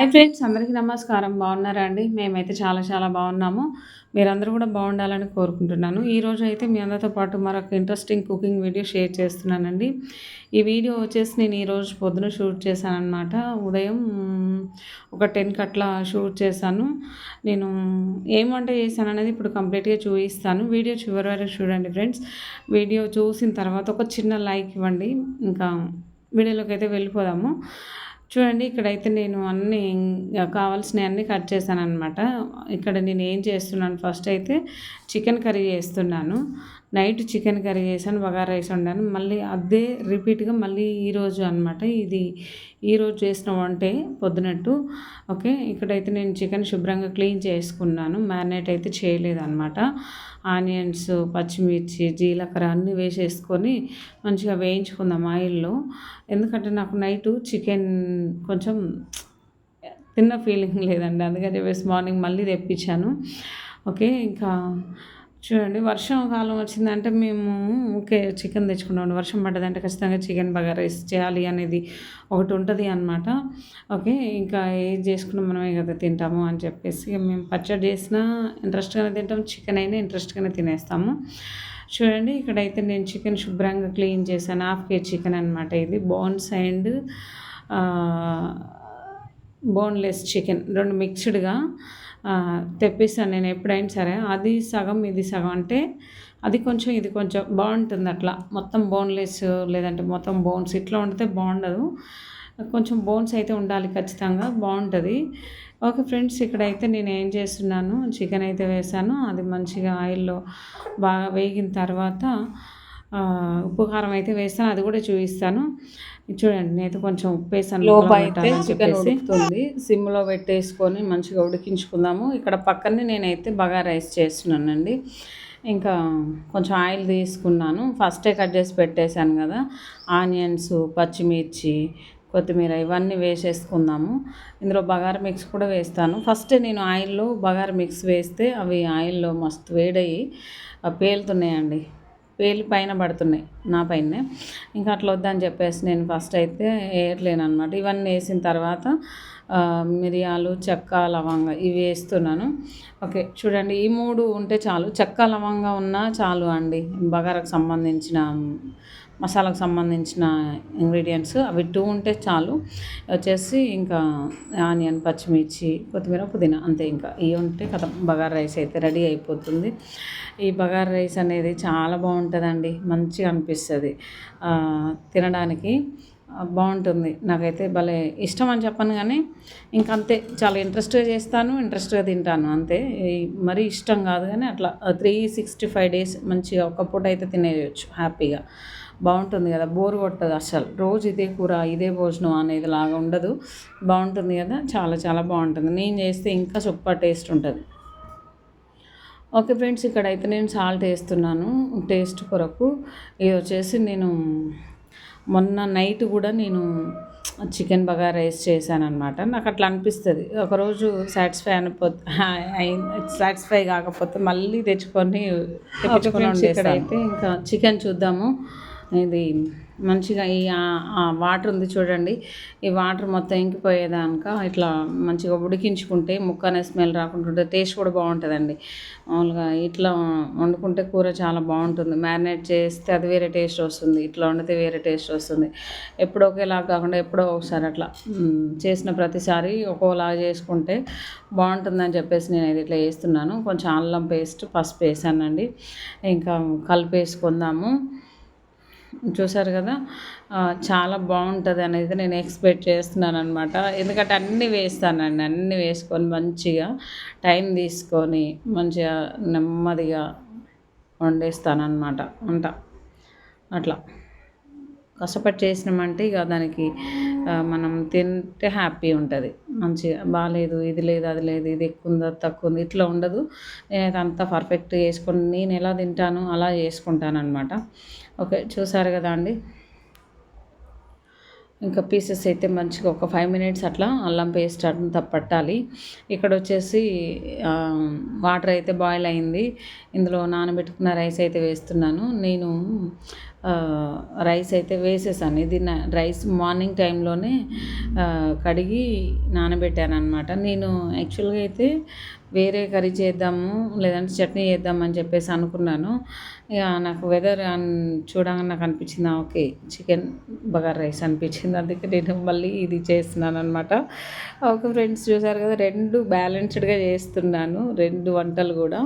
Hi friends అందరికీ నమస్కారం. బాగున్నారా అండి? మేమైతే చాలా చాలా బాగున్నాము. మీరందరూ కూడా బాగుండాలని కోరుకుంటున్నాను. ఈరోజు అయితే మీ అందరితో పాటు మరొక ఇంట్రెస్టింగ్ కుకింగ్ వీడియో షేర్ చేస్తున్నానండి. ఈ వీడియో వచ్చేసి నేను ఈరోజు పొద్దున షూట్ చేశానమాట ఉదయం ఒక టెన్కి అట్లా షూట్ చేశాను. నేను ఏం వంట చేశాను అనేది ఇప్పుడు కంప్లీట్గా చూపిస్తాను. వీడియో చివరి వరకు చూడండి ఫ్రెండ్స్. వీడియో చూసిన తర్వాత ఒక చిన్న లైక్ ఇవ్వండి. ఇంకా వీడియోలోకి అయితే వెళ్ళిపోదాము. చూడండి ఇక్కడైతే నేను అన్నీ కావాల్సినవి అన్నీ కట్ చేశాను అనమాట ఇక్కడ నేను ఏం చేస్తున్నాను ఫస్ట్ అయితే చికెన్ కర్రీ చేస్తున్నాను. నైట్ చికెన్ కర్రీ చేశాను బగారా రైస్ వండాను మళ్ళీ అదే రిపీట్గా మళ్ళీ ఈరోజు అనమాట ఇది ఈరోజు చేసిన వంటే పొద్దునట్టు. ఓకే ఇక్కడైతే నేను చికెన్ శుభ్రంగా క్లీన్ చేసుకున్నాను. మ్యారినేట్ అయితే చేయలేదు అనమాట ఆనియన్స్ పచ్చిమిర్చి జీలకర్ర అన్నీ వేసేసుకొని మంచిగా వేయించుకుందాం ఆయిల్లో. ఎందుకంటే నాకు నైట్ చికెన్ కొంచెం తిన్న ఫీలింగ్ లేదండి. అందుకని చెప్పేసి మార్నింగ్ మళ్ళీ తెప్పించాను. ఓకే ఇంకా చూడండి వర్షం కాలం వచ్చిందంటే మేము ఓకే చికెన్ తెచ్చుకున్నాం వర్షం పడ్డదంటే ఖచ్చితంగా చికెన్ బగా రైస్ చేయాలి అనేది ఒకటి ఉంటుంది అనమాట ఓకే ఇంకా ఏది చేసుకున్నా మనమే కదా తింటాము అని చెప్పేసి మేము పచ్చడి చేసినా ఇంట్రెస్ట్గానే తింటాం చికెన్ అయినా ఇంట్రెస్ట్గానే తినేస్తాము. చూడండి ఇక్కడైతే నేను చికెన్ శుభ్రంగా క్లీన్ చేశాను. హాఫ్ కేజీ చికెన్ అనమాట ఇది. బోన్స్ అండ్ బోన్లెస్ చికెన్ రెండు మిక్స్డ్గా తెప్పిస్తాను నేను ఎప్పుడైనా సరే. అది సగం ఇది సగం అంటే అది కొంచెం ఇది కొంచెం బాగుంటుంది అట్లా. మొత్తం బోన్లెస్ లేదంటే మొత్తం బోన్స్ ఇట్లా ఉంటే బాగుండదు. కొంచెం బోన్స్ అయితే ఉండాలి ఖచ్చితంగా బాగుంటుంది. ఓకే ఫ్రెండ్స్ ఇక్కడైతే నేను ఏం చేస్తున్నాను చికెన్ అయితే వేసాను. అది మంచిగా ఆయిల్లో బాగా వేగిన తర్వాత ఉప్పు కారం అయితే వేస్తాను. అది కూడా చూపిస్తాను. చూడండి నేనైతే కొంచెం ఉప్పు వేసాను లోప అయితే చికెన్ ఉడుకుతుంది. సిమ్లో పెట్టేసుకొని మంచిగా ఉడికించుకుందాము. ఇక్కడ పక్కనే నేనైతే బగా రైస్ చేస్తున్నానండి. ఇంకా కొంచెం ఆయిల్ తీసుకున్నాను. ఫస్టే కట్ చేసి పెట్టేశాను కదా. ఆనియన్స్ పచ్చిమిర్చి కొత్తిమీర ఇవన్నీ వేసేసుకుందాము. ఇందులో బగార మిక్స్ కూడా వేస్తాను. ఫస్ట్ నేను ఆయిల్లో బగార మిక్స్ వేస్తే అవి ఆయిల్లో మస్తు వేడయ్యి పేలుతున్నాయండి. వేలు పైన పడుతున్నాయి నా పైన. ఇంకా అట్లా వద్దని చెప్పేసి నేను ఫస్ట్ అయితే వేయట్లేను అనమాట ఇవన్నీ వేసిన తర్వాత మిరియాలు చెక్క లవంగ ఇవి వేస్తున్నాను. ఓకే చూడండి ఈ మూడు ఉంటే చాలు. చెక్క లవంగ ఉన్నా చాలు అండి. బగారకు సంబంధించిన మసాలాకు సంబంధించిన ఇంగ్రీడియంట్స్ అవి టూ ఉంటే చాలు. వచ్చేసి ఇంకా ఆనియన్ పచ్చిమిర్చి కొత్తిమీర పుదీనా అంతే ఇంకా. ఇవి ఉంటే కదా బగార్ రైస్ అయితే రెడీ అయిపోతుంది. ఈ బగార్ రైస్ అనేది చాలా బాగుంటుందండి. మంచిగా అనిపిస్తుంది. తినడానికి బాగుంటుంది. నాకైతే భలే ఇష్టం అని చెప్పను కానీ ఇంకంతే చాలా ఇంట్రెస్ట్గా చేస్తాను ఇంట్రెస్ట్గా తింటాను. అంతే. మరీ ఇష్టం కాదు కానీ అట్లా త్రీ సిక్స్టీ ఫైవ్ డేస్ మంచిగా ఒక పూట అయితే తినేయచ్చు హ్యాపీగా. బాగుంటుంది కదా బోర్ కొట్టదు అసలు. రోజు ఇదే కూర ఇదే భోజనం అనేది లాగా ఉండదు. బాగుంటుంది కదా చాలా చాలా బాగుంటుంది. నేను చేస్తే ఇంకా సూపర్ టేస్ట్ ఉంటుంది. ఓకే ఫ్రెండ్స్ ఇక్కడైతే నేను సాల్ట్ వేస్తున్నాను టేస్ట్ కొరకు. ఇది వచ్చేసి నేను మొన్న నైట్ కూడా నేను చికెన్ బగా రైస్ చేశాను అనమాట నాకు అట్లా అనిపిస్తుంది. ఒకరోజు సాటిస్ఫై అనిపోతే సాటిస్ఫై కాకపోతే మళ్ళీ తెచ్చుకొని తెచ్చుకొని అయితే ఇంకా చికెన్ చూద్దాము. ఇది మంచిగా ఈ వాటర్ ఉంది చూడండి. ఈ వాటర్ మొత్తం ఇంకిపోయేదాక ఇట్లా మంచిగా ఉడికించుకుంటే ముక్క అనే స్మెల్ రాకుండా టేస్ట్ కూడా బాగుంటుందండి. మామూలుగా ఇట్లా వండుకుంటే కూర చాలా బాగుంటుంది. మ్యారినేట్ చేస్తే అది వేరే టేస్ట్ వస్తుంది. ఇట్లా వండితే వేరే టేస్ట్ వస్తుంది. ఎప్పుడో ఒకేలా కాకుండా ఎప్పుడో ఒకసారి అట్లా చేసిన ప్రతిసారి ఒక్కోలాగా చేసుకుంటే బాగుంటుందని చెప్పేసి నేను ఇది ఇట్లా వేస్తున్నాను కొంచెం అల్లం పేస్ట్ పసుపు వేసానండి. ఇంకా కలిపేసుకుందాము. చూసారు కదా? చాలా బాగుంటుంది అనేది నేను ఎక్స్పెక్ట్ చేస్తున్నాను అనమాట ఎందుకంటే అన్నీ వేస్తానండి అన్నీ వేసుకొని మంచిగా టైం తీసుకొని మంచిగా నెమ్మదిగా వండేస్తానమాట వంట. అట్లా. కష్టపడి చేసినామంటే ఇక దానికి మనం తింటే హ్యాపీ ఉంటుంది. మంచిగా బాగాలేదు ఇది లేదు అది లేదు ఇది ఎక్కువ ఉందా తక్కువ ఉంది ఇట్లా ఉండదు. నేనైతే అంతా పర్ఫెక్ట్గా వేసుకొని నేను ఎలా తింటాను అలా చేసుకుంటాను అనమాట ఓకే చూసారు కదా అండి? ఇంకా పీసెస్ అయితే మంచిగా ఒక ఫైవ్ మినిట్స్ అట్లా అల్లం పేస్ట్ అంతా పట్టాలి. ఇక్కడ వచ్చేసి వాటర్ అయితే బాయిల్ అయింది. ఇందులో నానబెట్టుకున్న రైస్ అయితే వేస్తున్నాను. నేను రైస్ అయితే వేసేసాను. ఇది నా రైస్ మార్నింగ్ టైంలోనే కడిగి నానబెట్టాను అనమాట నేను యాక్చువల్గా అయితే వేరే కర్రీ చేద్దాము లేదంటే చట్నీ చేద్దామని చెప్పేసి అనుకున్నాను. ఇక నాకు వెదర్ చూడగానే నాకు అనిపించింది ఓకే చికెన్ బగార్ రైస్ అనిపించింది. అందుకే నేను మళ్ళీ ఇది చేస్తున్నాను అనమాట ఒక ఫ్రెండ్స్ చూసారు కదా రెండు బ్యాలెన్స్డ్గా చేస్తున్నాను రెండు వంటలు కూడా.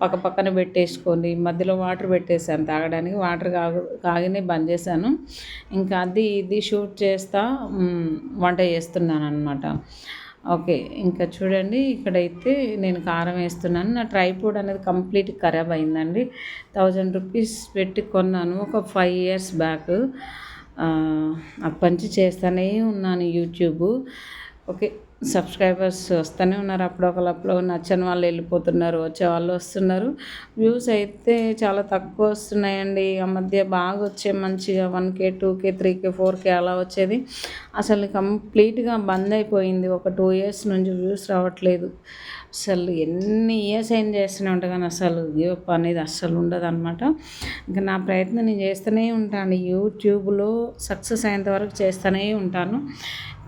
పక్క పక్కన పెట్టేసుకొని మధ్యలో వాటర్ పెట్టేసాను తాగడానికి. వాటర్ కాగు కాగినే బంద్ చేశాను. ఇంకా అది ఇది షూట్ చేస్తా వంట చేస్తున్నాను అనమాట ఓకే ఇంకా చూడండి ఇక్కడైతే నేను కారం వేస్తున్నాను. నా ట్రైపోడ్ అనేది కంప్లీట్ ఖరాబ్ అయిందండి. థౌజండ్ రూపీస్ పెట్టి కొన్నాను ఒక ఫైవ్ ఇయర్స్ బ్యాక్. అప్పటి నుంచి చేస్తూనే ఉన్నాను యూట్యూబ్. ఓకే సబ్స్క్రైబర్స్ వస్తూనే ఉన్నారు. అప్పుడొకలప్పుడు నచ్చని వాళ్ళు వెళ్ళిపోతున్నారు. వచ్చే వాళ్ళు వస్తున్నారు. వ్యూస్ అయితే చాలా తక్కువ వస్తున్నాయండి. ఆ మధ్య బాగా వచ్చే మంచిగా one K two K three K four K అలా వచ్చేది. అసలు కంప్లీట్గా బంద్ అయిపోయింది. ఒక టూ ఇయర్స్ నుంచి వ్యూస్ రావట్లేదు. అసలు ఎన్ని ఇయర్స్ ఏం చేస్తూనే ఉంటా కానీ అసలు గివప్ అనేది అస్సలు ఉండదు అనమాట ఇంకా నా ప్రయత్నం నేను చేస్తూనే ఉంటాను. యూట్యూబ్లో సక్సెస్ అయ్యేంత వరకు చేస్తూనే ఉంటాను.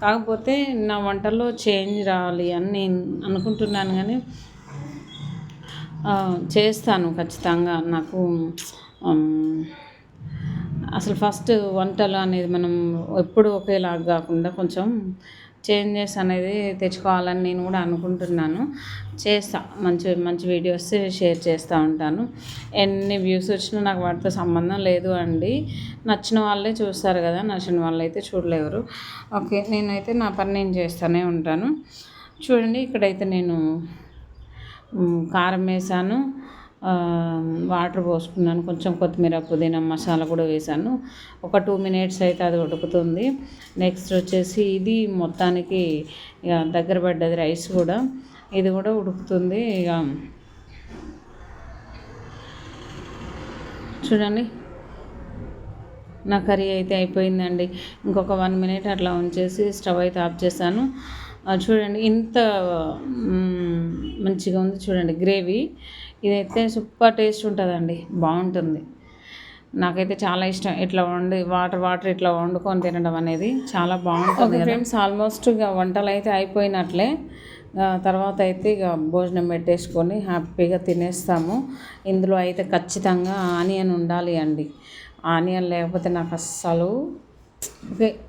కాకపోతే నా వంటల్లో చేంజ్ రావాలి అని నేను అనుకుంటున్నాను కానీ చేస్తాను ఖచ్చితంగా. నాకు అసలు ఫస్ట్ వంటలు అనేది మనం ఎప్పుడు ఒకేలాగా కాకుండా కొంచెం చేంజెస్ అనేది తెచ్చుకోవాలని నేను కూడా అనుకుంటున్నాను. చేస్తా. మంచి మంచి వీడియోస్ షేర్ చేస్తూ ఉంటాను. ఎన్ని వ్యూస్ వచ్చినా నాకు వాటితో సంబంధం లేదు అండి. నచ్చిన వాళ్ళే చూస్తారు కదా నచ్చిన వాళ్ళు అయితే చూడలేరు. ఓకే నేనైతే నా పని నేను చేస్తూనే ఉంటాను. చూడండి ఇక్కడైతే నేను కారం వేసాను వాటర్ పోసుకున్నాను. కొంచెం కొత్తిమీర పుదీనా మసాలా కూడా వేసాను ఒక టూ మినిట్స్ అయితే అది ఉడుకుతుంది. నెక్స్ట్ వచ్చేసి ఇది మొత్తానికి ఇక దగ్గర పడ్డది రైస్ కూడా. ఇది కూడా ఉడుకుతుంది ఇక. చూడండి. నా కర్రీ అయితే అయిపోయిందండి. ఇంకొక వన్ మినిట్ అట్లా ఉంచేసి స్టవ్ అయితే ఆఫ్ చేశాను. చూడండి ఇంత మంచిగా ఉంది చూడండి గ్రేవీ. ఇదైతే సూపర్ టేస్ట్ ఉంటుందండి బాగుంటుంది. నాకైతే చాలా ఇష్టం ఇట్లా వండి వాటర్ వాటర్ ఇట్లా వండుకొని తినడం అనేది చాలా బాగుంటుంది ఫ్రెండ్స్ ఆల్మోస్ట్ ఇక వంటలు అయితే అయిపోయినట్లే తర్వాత అయితే ఇక భోజనం పెట్టేసుకొని హ్యాపీగా తినేస్తాము. ఇందులో అయితే ఖచ్చితంగా ఆనియన్ ఉండాలి అండి. ఆనియన్ లేకపోతే నాకు అస్సలు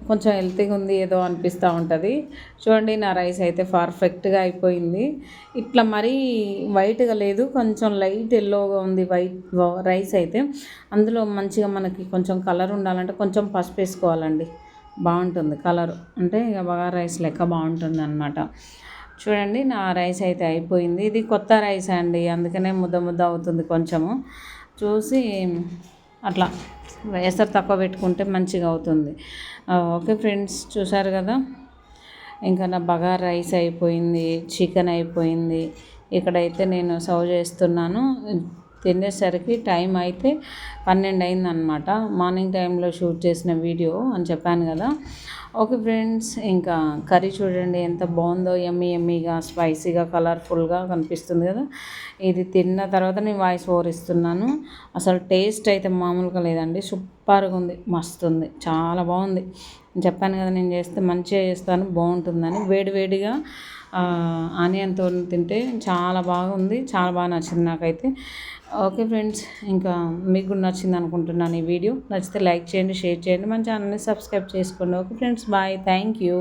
కొంచెం హెల్తీగా ఉంది ఏదో అనిపిస్తూ ఉంటుంది. చూడండి నా రైస్ అయితే పర్ఫెక్ట్గా అయిపోయింది. ఇట్లా మరీ వైట్గా లేదు కొంచెం లైట్ ఎల్లోగా ఉంది వైట్ రైస్ అయితే. అందులో మంచిగా మనకి కొంచెం కలర్ ఉండాలంటే కొంచెం పసుపు వేసుకోవాలండి. బాగుంటుంది కలర్ అంటే ఇక బాగా రైస్ లెక్క బాగుంటుంది అనమాట చూడండి నా రైస్ అయితే అయిపోయింది. ఇది కొత్త రైస్ అండి అందుకనే ముద్ద ముద్ద అవుతుంది కొంచెము. చూసి అట్లా. ఎసరు తక్కువ పెట్టుకుంటే మంచిగా అవుతుంది. ఓకే ఫ్రెండ్స్ చూసారు కదా? ఇంకా నా బగార్ రైస్ అయిపోయింది చికెన్ అయిపోయింది. ఇక్కడైతే నేను సర్వ్ చేస్తున్నాను. తినేసరికి టైం అయితే పన్నెండు అయిందనమాట మార్నింగ్ టైంలో షూట్ చేసిన వీడియో అని చెప్పాను కదా. ఓకే ఫ్రెండ్స్ ఇంకా కర్రీ చూడండి ఎంత బాగుందో. ఎమ్మి ఎమ్మిగా స్పైసీగా కలర్ఫుల్గా కనిపిస్తుంది కదా. ఇది తిన్న తర్వాత నేను వాయిస్ ఓవర్ ఇస్తున్నాను. అసలు టేస్ట్ అయితే మామూలుగా లేదండి. సూపర్గా ఉంది. మస్తు ఉంది. చాలా బాగుంది. చెప్పాను కదా నేను చేస్తే మంచిగా చేస్తాను బాగుంటుందని. వేడివేడిగా ఆనియన్తో తింటే చాలా బాగుంది చాలా బాగా నచ్చింది నాకైతే. ఓకే ఫ్రెండ్స్ ఇంకా మీకు కూడా నచ్చింది అనుకుంటున్నాను ఈ వీడియో. నచ్చితే లైక్ చేయండి షేర్ చేయండి మన ఛానల్ని సబ్స్క్రైబ్ చేసుకోండి. Okay friends bye thank you.